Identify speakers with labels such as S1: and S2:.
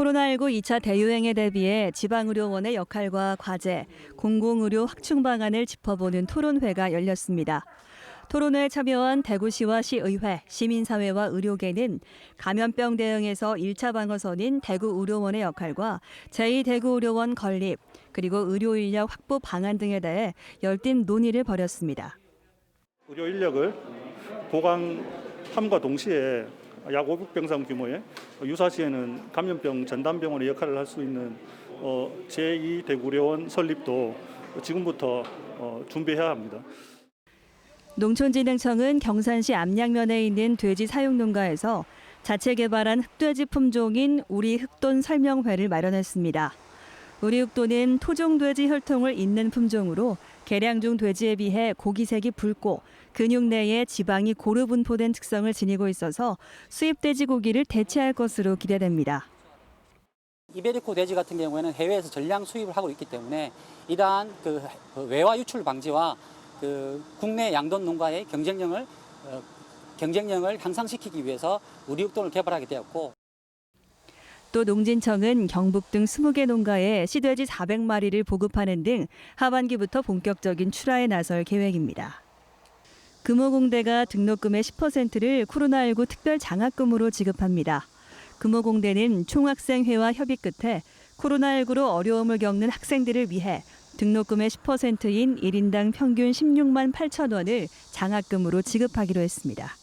S1: 코로나19 2차 대유행에 대비해 지방의료원의 역할과 과제, 공공의료 확충 방안을 짚어보는 토론회가 열렸습니다. 토론회에 참여한 대구시와 시의회, 시민사회와 의료계는 감염병 대응에서 1차 방어선인 대구의료원의 역할과 제2대구의료원 건립, 그리고 의료 인력 확보 방안 등에 대해 열띤 논의를 벌였습니다.
S2: 의료 인력을 보강함과 동시에 약 500병상 규모의 유사시에는 감염병 전담병원의 역할을 할 수 있는 어, 제2대구의료원 설립도 지금부터 어, 준비해야 합니다.
S1: 농촌진흥청은 경산시 암양면에 있는 돼지 사육 농가에서 자체 개발한 흑돼지 품종인 우리 흑돈 설명회를 마련했습니다. 우리 흑돈은 토종 돼지 혈통을 잇는 품종으로 개량 중 돼지에 비해 고기색이 붉고 근육 내에 지방이 고루 분포된 특성을 지니고 있어서 수입 돼지 고기를 대체할 것으로 기대됩니다.
S3: 이베리코 돼지 같은 경우에는 해외에서 전량 수입을 하고 있기 때문에 이러한 그 외화 유출 방지와 그 국내 양돈 농가의 경쟁력을 어, 경쟁력을 향상시키기 위해서 우리 육돈을 개발하게 되었고
S1: 또 농진청은 경북 등 20개 농가에 시돼지 400마리를 보급하는 등 하반기부터 본격적인 출하에 나설 계획입니다. 금호공대가 등록금의 10%를 코로나19 특별 장학금으로 지급합니다. 금호공대는 총학생회와 협의 끝에 코로나19로 어려움을 겪는 학생들을 위해 등록금의 10%인 1인당 평균 16만 8천 원을 장학금으로 지급하기로 했습니다.